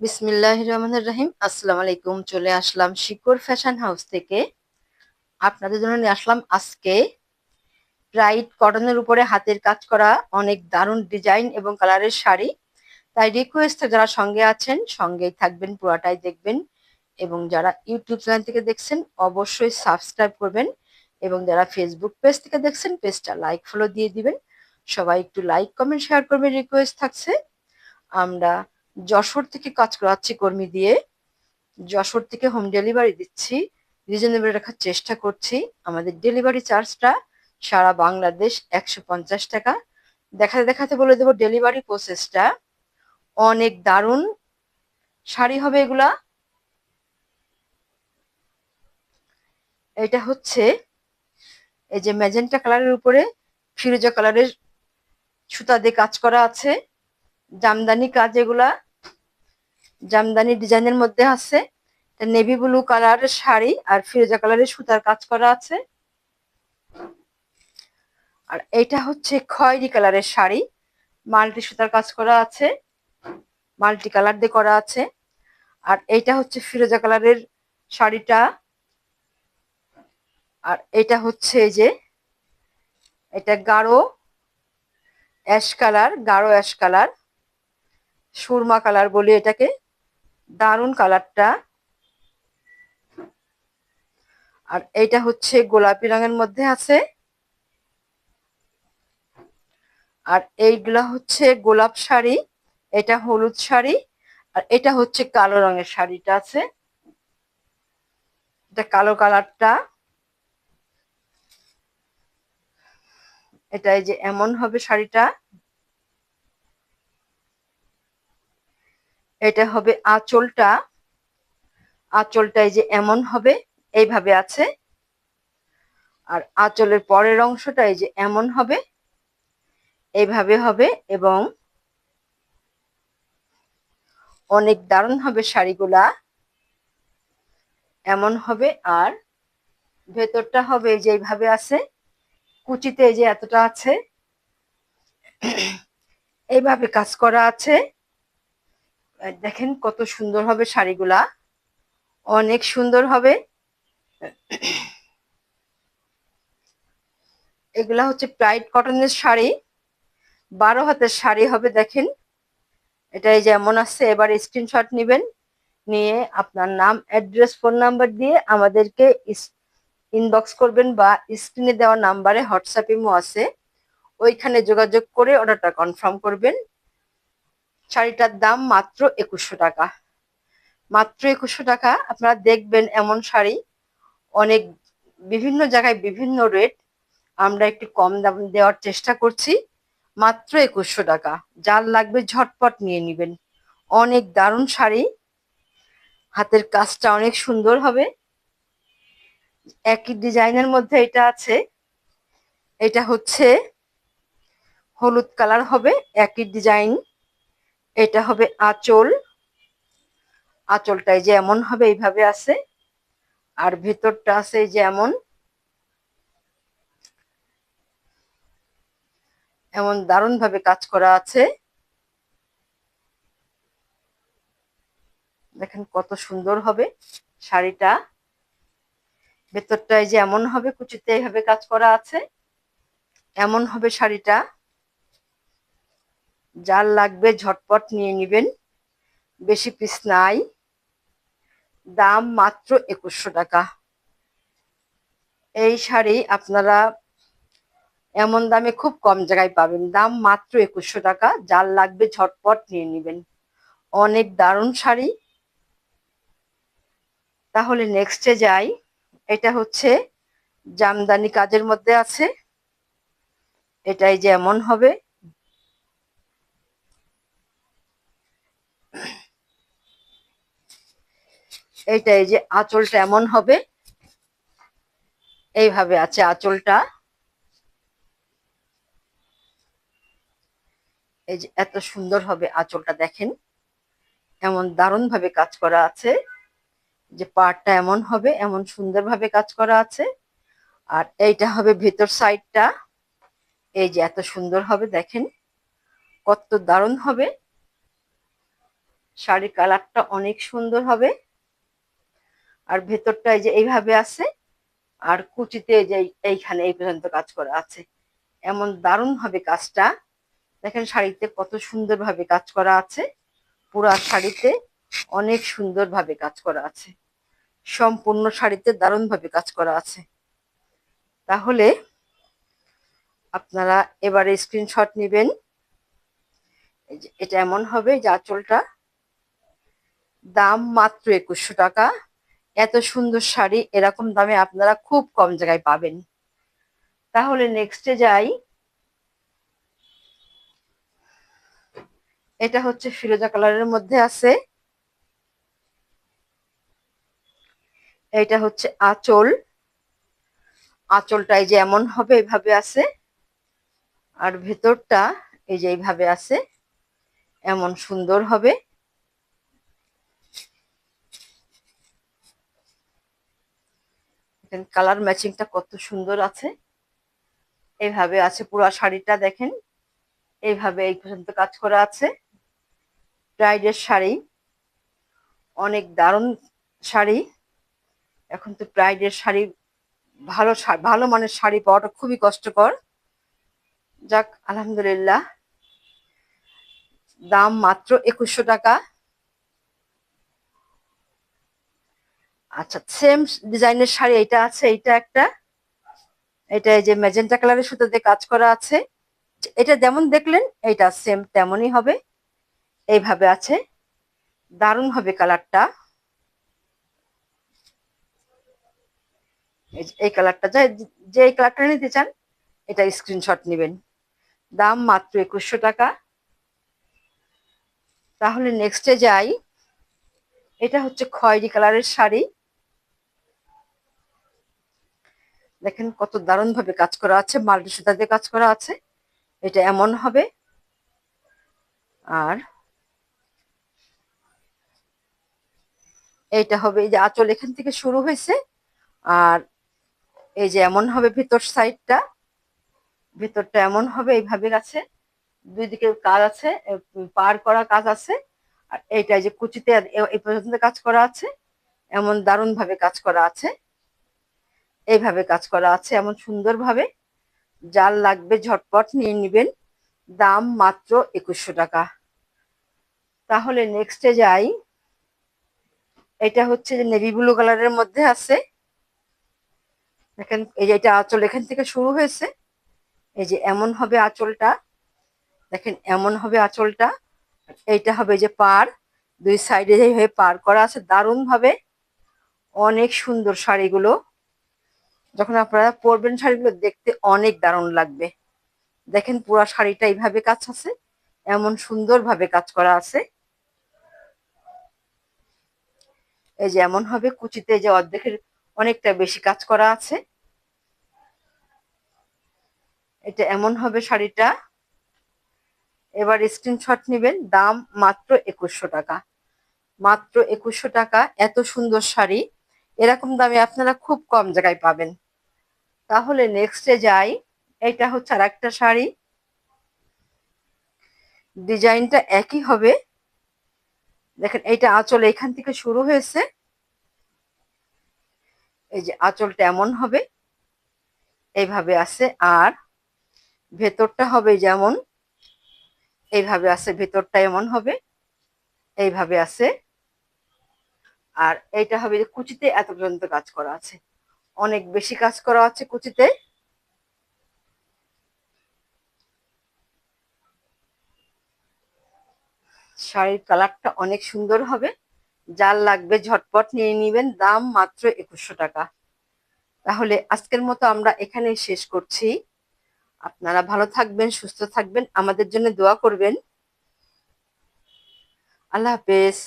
বিসমিল্লাহ রহমানুর রহিম। আসসালামু আলাইকুম। চলে আসলাম শিকর ফ্যাশন হাউস থেকে। আপনাদের জন্য নিয়ে আসলাম আজকে ব্রাইট কটনের উপরে হাতের কাজ করা অনেক দারুণ ডিজাইন এবং কালারের শাড়ি। তাই রিকোয়েস্ট যারা সঙ্গে আছেন, সঙ্গেই থাকবেন, পুরাটাই দেখবেন। এবং যারা ইউটিউব চ্যানেল থেকে দেখছেন, অবশ্যই সাবস্ক্রাইব করবেন। এবং যারা ফেসবুক পেজ থেকে দেখছেন পেজটা লাইক ফলো দিয়ে দিবেন। সবাই একটু লাইক কমেন্ট শেয়ার করবেন রিকোয়েস্ট থাকছে। আমরা যশোর থেকে কাজ করাচ্ছি কর্মী দিয়ে। যশোর থেকে হোম ডেলিভারি দিচ্ছি। রিজনেবল রাখার চেষ্টা করছি। আমাদের ডেলিভারি চার্জটা সারা বাংলাদেশ একশো পঞ্চাশ টাকা। দেখাতে দেখাতে বলে দেবো ডেলিভারি প্রসেসটা অনেক দারুণ। শাড়ি হবে এগুলা। এটা হচ্ছে এই যে ম্যাজেন্টা কালারের উপরে ফিরোজা কালারের সুতা দিয়ে কাজ করা আছে। জামদানি কাজ এগুলা। জামদানি ডিজাইনের মধ্যে আছে। নেভি ব্লু কালারের শাড়ি আর ফিরোজা কালারের সুতার কাজ করা আছে। আর এটা হচ্ছে খয়েরি কালারের শাড়ি। মাল্টি সুতার কাজ করা আছে। মাল্টি কালার দিয়ে করা আছে। আর এটা হচ্ছে ফিরোজা কালারের শাড়িটা। আর এটা হচ্ছে যে, এটা গাঢ় অ্যাশ কালার গাঢ় অ্যাশ কালার সুরমা কালার বলি এটাকে। দারুণ কালারটা। আর এইটা হচ্ছে গোলাপি রঙের মধ্যে আছে। আর এইগুলা হচ্ছে গোলাপ শাড়ি, এটা হলুদ শাড়ি, আর এটা হচ্ছে কালো রঙের শাড়িটা আছে। এটা কালো কালারটা। এটা এই যে এমন হবে শাড়িটা। এটা হবে আঁচলটা। আঁচলটা এই যে এমন হবে, এইভাবে আছে। আর আঁচলের পরের অংশটা এই যে এমন হবে, এইভাবে হবে এবং অনেক দারুণ হবে শাড়িগুলা। এমন হবে আর ভেতরটা হবে এই যে এইভাবে আছে, কুচিতে যে এতটা আছে। এইভাবে কাজ করা আছে। দেখেন কত সুন্দর হবে শাড়িগুলা। অনেক সুন্দর হবে। এগুলা হচ্ছে প্রাইড কটনের শাড়ি। বারো হাতের শাড়ি হবে, দেখেন। এটাই যেমন আছে, এবার স্ক্রিনশট নেবেন। নিয়ে আপনার নাম অ্যাড্রেস ফোন নাম্বার দিয়ে আমাদেরকে ইনবক্স করবেন বা স্ক্রিনে দেওয়া নাম্বারে হোয়াটসঅ্যাপ ইমো আছে। ওইখানে যোগাযোগ করে অর্ডারটা কনফার্ম করবেন। শাড়িটার দাম মাত্র একুশশো টাকা। মাত্র একুশশো টাকা, আপনারা দেখবেন এমন শাড়ি, অনেক বিভিন্ন জায়গায় বিভিন্ন রেট আমরা একটু কম দাম দেওয়ার চেষ্টা করছি, মাত্র একুশশো টাকা। যার লাগবে ঝটপট নিয়ে নেবেন। অনেক দারুণ শাড়ি, হাতের কাজটা অনেক সুন্দর হবে। একই ডিজাইনের মধ্যে এটা আছে, এটা হচ্ছে হলুদ কালার হবে, একই ডিজাইন। এটা হবে আঁচল। আঁচলটাই যে এমন হবে এইভাবে আছে। আর ভেতরটা আছে যে এমন এমন দারুণ ভাবে কাজ করা আছে। দেখেন কত সুন্দর হবে শাড়িটা। ভেতরটায় যে এমন হবে কুচিতে এইভাবে কাজ করা আছে। এমন হবে শাড়িটা। যার লাগবে ঝটপট নিয়ে নেবেন। বেশি পিস নাই। দাম মাত্র একুশশো টাকা। এই শাড়ি আপনারা এমন দামে খুব কম জায়গায় পাবেন। দাম মাত্র একুশশো টাকা, যার লাগবে ঝটপট নিয়ে নেবেন। অনেক দারুণ শাড়ি। তাহলে নেক্সটে যাই। এটা হচ্ছে জামদানি কাজের মধ্যে আছে। এটাই যেমন হবে। এইটা এই যে আঁচলটা এমন হবে। এইভাবে আছে আঁচলটা। এই যে এত সুন্দর হবে আঁচলটা দেখেন। এমন দারুণ ভাবে কাজ করা আছে। যে পাড়টা এমন হবে, এমন সুন্দরভাবে কাজ করা আছে। আর এইটা হবে ভেতর সাইডটা। এই যে এত সুন্দর হবে দেখেন। কত দারুণ হবে। শাড়ির কালারটা অনেক সুন্দর হবে। আর ভেতরটা এই যে এইভাবে আছে, আর কুচিতে যে এইখানে এই পর্যন্ত কাজ করা আছে। এমন দারুণ হবে কাজটা, দেখেন শাড়িতে কত সুন্দরভাবে কাজ করা আছে, পুরা শাড়িতে অনেক সুন্দরভাবে কাজ করা আছে। সম্পূর্ণ শাড়িতে দারুণভাবে কাজ করা আছে। তাহলে আপনারা এবারে স্ক্রিনশট নেবেন। এটা এমন হবে যে আঁচলটা দাম মাত্র একুশশো টাকা। এত সুন্দর শাড়ি এরকম দামে আপনারা খুব কম জায়গায় পাবেন। তাহলে নেক্সটে যাই। এটা হচ্ছে ফিরোজা কালারের মধ্যে আছে। এটা হচ্ছে আঁচল। এই যে এমন হবে এভাবে আছে। আর ভেতরটা এই যে এইভাবে আছে। এমন সুন্দর হবে। কালার ম্যাচিংটা কত সুন্দর আছে। এইভাবে আছে পুরো শাড়িটা দেখেন। এইভাবে এই পর্যন্ত কাজ করা আছে। ব্রাইডের শাড়ি। অনেক দারুণ শাড়ি। এখন তো ব্রাইডের শাড়ি ভালো ভালো মানের শাড়ি পাওয়াটা খুবই কষ্টকর। যাক, আলহামদুলিল্লাহ। দাম মাত্র একুশশো টাকা। আচ্ছা সেম ডিজাইনের শাড়ি এটা আছে এটা একটা। এটা যে ম্যাজেন্টা কালারের সুতোতে কাজ করা আছে। এটা যেমন দেখলেন এটা সেম তেমনই হবে। এইভাবে আছে। দারুণ হবে কালারটা এই কালারটা যে এই কালারটা নিতে চান, এটা স্ক্রিনশট নেবেন। দাম মাত্র একুশশো টাকা। তাহলে নেক্সটে যাই। এটা হচ্ছে খয়েরি কালারের শাড়ি। দেখেন কত দারুণ ভাবে কাজ করা আছে, মাল্টি সুতা দিয়ে কাজ করা আছে। এটা এমন হবে। আর এইটা হবে, এই যে আঁচল এখান থেকে শুরু হয়েছে। আর এই যে এমন হবে ভিতর সাইডটা। ভিতরটা এমন হবে, এইভাবে আছে। দুই দিকে কাজ আছে পার করা কাজ আছে। আর এইটা যে কুচিতে এই পর্যন্ত কাজ করা আছে। এমন দারুণ ভাবে কাজ করা আছে। এইভাবে কাজ করা আছে এমন সুন্দরভাবে। জাল লাগবে ঝটপট নিয়ে নেবেন। দাম মাত্র একুশশো টাকা। তাহলে নেক্সটে যাই। এটা হচ্ছে যে নেভি ব্লু কালারের মধ্যে আছে। দেখেন, এই যে এটা আঁচল এখান থেকে শুরু হয়েছে। এই যে এমন হবে আঁচলটা। দেখেন, এমন হবে আঁচলটা। এইটা হবে যে পার। দুই সাইডে হয়ে পার করা আছে, দারুণভাবে। অনেক সুন্দর শাড়িগুলো। যখন আপনারা পরবেন শাড়িগুলো, দেখতে অনেক দারুণ লাগবে। দেখেন পুরা শাড়িটা এইভাবে কাজ আছে, এমন সুন্দর ভাবে কাজ করা আছে। এই যে এমন হবে, কুচিতে যে অর্ধেকের অনেকটা বেশি কাজ করা আছে। এটা এমন হবে শাড়িটা। এবার স্ক্রিনশট নেবেন, দাম মাত্র একুশশো টাকা। মাত্র একুশশো টাকা, এত সুন্দর শাড়ি। এরকম দামে আপনারা খুব কম জায়গায় পাবেন। তাহলে নেক্সটে যাই। এটা হচ্ছে আর একটা শাড়ি। ডিজাইনটা একই হবে। দেখেন, এইটা আঁচল এখান থেকে শুরু হয়েছে। এই যে আঁচলটা এমন হবে। এইভাবে আছে। আর ভেতরটা হবে যেমন, এইভাবে আছে, ভেতরটা এমন হবে। এইভাবে আছে। আর এইটা হবে কুচিতে এত পর্যন্ত কাজ করা আছে। অনেক বেশি কাজ করা আছে কুচিতে। শাড়ির কালারটা অনেক সুন্দর হবে। যার লাগবে ঝটপট নিয়ে নিবেন, দাম মাত্র একুশশো টাকা। তাহলে আজকের মতো আমরা এখানেই শেষ করছি। আপনারা ভালো থাকবেন, সুস্থ থাকবেন, আমাদের জন্য দোয়া করবেন। আল্লাহ হাফেজ।